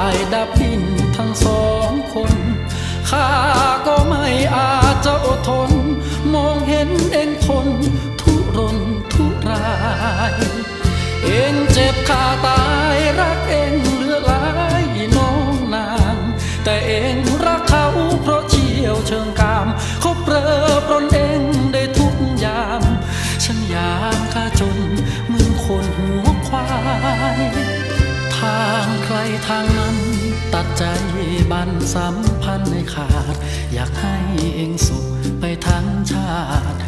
ายดับดินทั้งสองคนข้าก็ไม่อาจจะอดทน มองเห็นเองทนทุรนทุราย เองเจ็บข้าตายรักเองเหลือหลายน้องนาง แต่เองรักเขาเพราะเชี่ยวเชิงกามคขาเปรอ รทางนั้น ตัดใจบันสัมพันธ์ให้ขาด อยากให้เองสุขไปทั้งชาติ